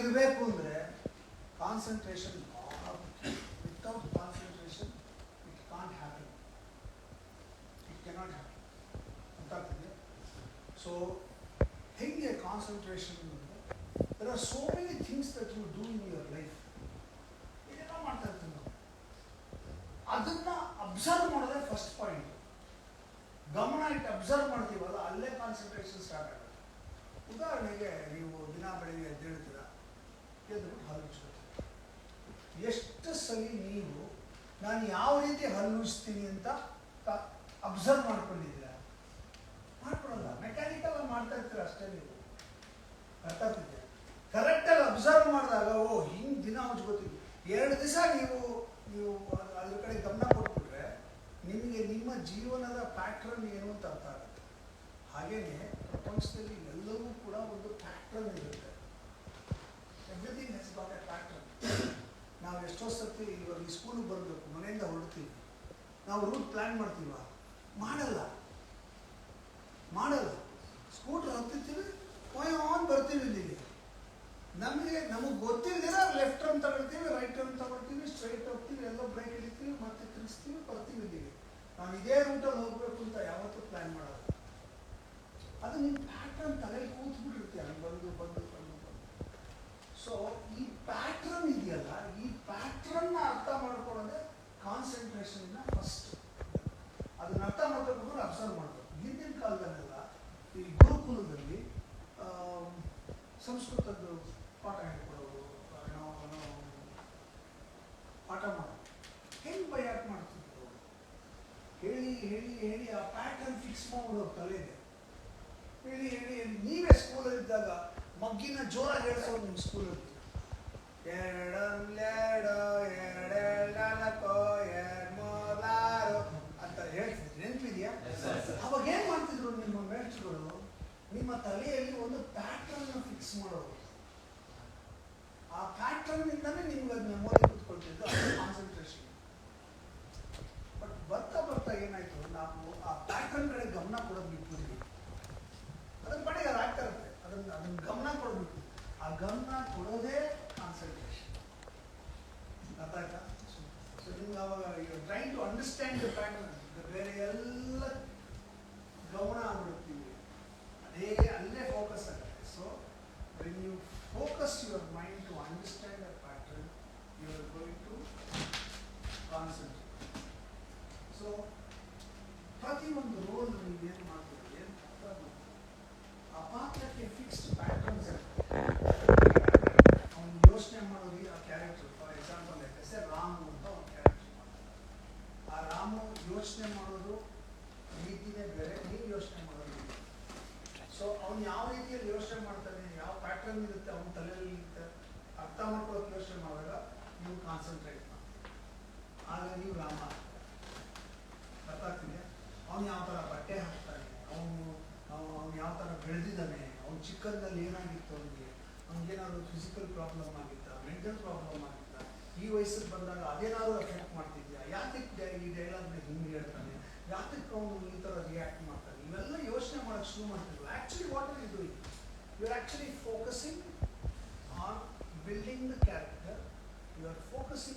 ಇರಬೇಕು ಅಂದರೆ concentration without concentration it can't happen it cannot happen ಗೊತ್ತಾಗ್ತಿದೆ? ಸೊ ಹೆಂಗೆ ಕಾನ್ಸಂಟ್ರೇಷನ್ ಅಂದರೆ there are so many things that you do in your life ಇದೆಲ್ಲ ಮಾಡ್ತಾ ಇರ್ತೀವಿ ನಾವು. ಅದನ್ನು ಅಬ್ಸರ್ವ್ ಮಾಡೋದೇ ಫಸ್ಟ್ ಪಾಯಿಂಟ್ ಗಮನ ಇಟ್ಟು ಅಬ್ಸರ್ವ್ ಮಾಡ್ತೀವಲ್ಲ, ಅಲ್ಲೇ ಕಾನ್ಸಂಟ್ರೇಷನ್ ಸ್ಟಾರ್ಟ್ ಆಗುತ್ತೆ ಉದಾಹರಣೆಗೆ ನೀವು ದಿನ ಬೆಳಿಗ್ಗೆ ಎದ್ದೇಳ್ತೀರ ಎದ್ಬಿಟ್ಟು ಹಲ್ಲು ಎಷ್ಟು ಸರಿ ನೀವು ನಾನು ಯಾವ ರೀತಿ ಹಲ್ಲುಸ್ತೀನಿ ಅಂತ ಅಬ್ಸರ್ವ್ ಮಾಡ್ಕೊಂಡಿದ್ದೀರಾ? ಮಾಡ್ಕೊಳಲ್ಲ. ಮೆಕ್ಯಾನಿಕಲ್ ಮಾಡ್ತಾ ಇರ್ತೀರ ಅಷ್ಟೇ ನೀವು. ಅರ್ಥ ಕರೆಕ್ಟಲ್ಲಿ ಕರೆಕ್ಟಾಗಿ ಅಬ್ಸರ್ವ್ ಮಾಡಿದಾಗ, ಓ, ಹಿಂಗೆ ದಿನ ಹಂಚ್ಕೋತೀವಿ ಎರಡು ದಿವಸ ನೀವು ನೀವು ಅದ್- ಅದ್ರ ಕಡೆ ಗಮನ ಕೊಟ್ಬಿಟ್ರೆ ನಿಮಗೆ ನಿಮ್ಮ ಜೀವನದ ಪ್ಯಾಟ್ರನ್ ಏನು ಅಂತ ಅರ್ಥ ಆಗುತ್ತೆ. ಹಾಗೇನೆ ಪ್ರಪಂಚದಲ್ಲಿ ಎಲ್ಲವೂ ಕೂಡ ಒಂದು ಪ್ಯಾಟ್ರನ್ ಇರುತ್ತೆ everything he's got a pattern ನಾವು ಎಷ್ಟೋ ಇವಾಗ ಈ ಸ್ಕೂಲಿಗೆ ಬರಬೇಕು, ಮನೆಯಿಂದ ಹೊರಡ್ತೀವಿ. ನಾವು ರೂಟ್ ಪ್ಲ್ಯಾನ್ ಮಾಡ್ತೀವ ಮಾಡಲ್ಲ. ಮಾಡಲ್ಲ. ಸ್ಕೂಟರ್ ಹತ್ತಿರ್ತೀವಿ ಆನ್ ಬರ್ತೀವಿ ಇಲ್ಲಿಗೆ. ನಮಗೆ ನಮಗೆ ಗೊತ್ತಿಲ್ಲದಿರ ಲೆಫ್ಟ್ ಟರ್ನ್ ತಗೊಳ್ತೀವಿ ರೈಟ್ ಟರ್ನ್ ತಗೊಳ್ತೀವಿ ಸ್ಟ್ರೈಟ್ ಹೋಗ್ತೀವಿ, ಎಲ್ಲ ಬ್ರೇಕ್ ಹಿಡಿತೀವಿ, ಮತ್ತೆ ತಿರುಗಿಸ್ತೀವಿ, ಬರ್ತೀವಿ ಇಲ್ಲಿಗೆ. ನಾವು ಇದೇ ರೂಟಲ್ಲಿ ಹೋಗ್ಬೇಕು ಅಂತ ಯಾವತ್ತೂ ಪ್ಲ್ಯಾನ್ ಮಾಡಲ್ಲ ಅದು ನಿಮ್ಮ ಪ್ಯಾಟ್ರನ್ ತಲೆಯಲ್ಲಿ ಕೂತ್ಬಿಟ್ಟಿರುತ್ತೆ ಅಲ್ಲಿ ಬಂದು ಬಂದು ಬಂದು ಬಂದು ಸೊ ಈ ಪ್ಯಾಟ್ರನ್ ಇದೆಯಲ್ಲ ಈ ಪ್ಯಾಟ್ರನ್ನ ಅರ್ಥ ಮಾಡ್ಕೊಳ್ಳೋದೇ ಕಾನ್ಸಂಟ್ರೇಷನ್ನ ಫಸ್ಟ್ ಅದನ್ನ ಅರ್ಥ ಮಾಡ್ಕೊಂಡು ಅಬ್ಸರ್ವ್ ಮಾಡಬೇಕು. ಹಿಂದಿನ ಕಾಲದಲ್ಲೆಲ್ಲ ಈ ಗುರುಕುಲದಲ್ಲಿ ಸಂಸ್ಕೃತದ್ದು ಪಾಠ ಹೇಳ್ಕೊಡೋರು ಪಾಠ ಮಾಡೋದು ಹೆಂಗೆ ಬೈಯಾಟ್ ಮಾಡ್ತಿದ್ರು ಹೇಳಿ ಹೇಳಿ ಹೇಳಿ ಆ ಪ್ಯಾಟರ್ನ್ ಫಿಕ್ಸ್ ಮಾಡೋರು ತಲೆಗೆ. ಹೇಳಿ ಹೇಳಿ ನೀವೇ ಸ್ಕೂಲಲ್ಲಿ ಇದ್ದಾಗ ಮಗ್ಗಿನ ಜೋರಾಗಿ ಹೇಳ್ಸೋದು ನಿಮ್ಮ ಸ್ಕೂಲಲ್ಲಿ ನಿಮ್ಮ ತಲೆಯಲ್ಲಿ ಒಂದು ಪ್ಯಾಟರ್ನ್ ಫಿಕ್ಸ್ ಮಾಡೋದು. ಆ ಪ್ಯಾಟರ್ನ್ ಇಂದಾನೆ ನಿಮ್ಗೆ ಅದು ಮೆಮೊರಿ ಕೂತ್ಕೊಳ್ತಿದ್ದು ಕಾನ್ಸಂಟ್ರೇಷನ್ ಬಟ್ ಬರ್ತಾ ಬರ್ತಾ ಏನಾಯ್ತು, ನಾವು ಆ ಪ್ಯಾಟರ್ನ್ ಕಡೆ ಗಮನ ಕೊಡೋದು ಬಿಟ್ಟಿದ್ವಿ ಅದ್ರ ಪಡೆಯ ಅದು ಆಗ್ತಾ ಇರುತ್ತೆ. ಅದನ್ನ ಅದನ್ನ ಗಮನ ಕೊಡೋದು ಆ ಗಮನ ಕೊಡೋದೇ ಕಾನ್ಸಂಟ್ರೇಷನ್ ಆಯ್ತಾ? ಸೊ ನಿಮ್ಗೆ ಅವಾಗ train to understand the pattern ಬೇರೆ ಎಲ್ಲ ಗಮನ ಆಗ್ಬಿಡ್ತೀವಿ ಅದೇ ಅಲ್ಲೇ ಫೋಕಸ್ ಆಗುತ್ತೆ. So when you focus your mind to understand a pattern you are going to concentrate so ಪ್ರತಿಯೊಂದು ರೋಲ್ ನೀವು ಏನು ಮಾಡ್ತೀವಿ ಏನು ಅರ್ಥ ಮಾಡ್ತೀರಿ, ಆ ಪಾತ್ರಕ್ಕೆ ಫಿಕ್ಸ್ಡ್ ಪ್ಯಾಟರ್ನ್ಸ್ ಅವನು ಯೋಚನೆ ಮಾಡೋದು ಆ ಕ್ಯಾರೆಕ್ಟರ್ ಫಾರ್ ಎಕ್ಸಾಂಪಲ್ ಹೆಸೆ ರಾಮು ಅಂತ ಒಂದು ಕ್ಯಾರೆಕ್ಟರ್ ಆ ರಾಮು ಯೋಚನೆ ಮಾಡೋದು ರೀತಿನೇ ಬೇರೆ ನೀವು ಯೋಚನೆ ಮಾಡೋದು. ಸೊ ಅವ್ನು ಯಾವ ರೀತಿಯಲ್ಲಿ ಯೋಚನೆ ಮಾಡ್ತಾನೆ ಯಾವ ಪ್ಯಾಟರ್ನ್ ಇರುತ್ತೆ, ಅವನ ತಲೆಯಲ್ಲಿ ಅರ್ಥ ಮಾಡ್ಕೊಳ್ಳೋಕೆ ಯೋಚನೆ ಮಾಡಿದಾಗ ನೀವು ಕಾನ್ಸಂಟ್ರೇಟ್ ಮಾಡ್ತೀರಿ. ಆಗ ನೀವು ರಾಮ. ಆಗ್ತಿದೆ ಅವನು ಯಾವ ಥರ ಬಟ್ಟೆ ಹಾಕ್ತಾನೆ, ಅವನು ಅವನು ಯಾವ ಥರ ಬೆಳೆದಿದ್ದಾನೆ, ಅವ್ನು ಚಿಕ್ಕಂದಲ್ಲಿ ಏನಾಗಿತ್ತು ಅವನಿಗೆ? ಅವ್ನಿಗೇನಾದ್ರು ಫಿಸಿಕಲ್ ಪ್ರಾಬ್ಲಮ್ ಆಗಿತ್ತ ಮೆಂಟಲ್ ಪ್ರಾಬ್ಲಮ್ ಆಗಿತ್ತ? ಈ ವಯಸ್ಸಿಗೆ ಬಂದಾಗ ಅದೇನಾದ್ರು ಎಫೆಕ್ಟ್ ಮಾಡ್ತಿದ್ಯಾ You are actually focusing on building the character. You are focusing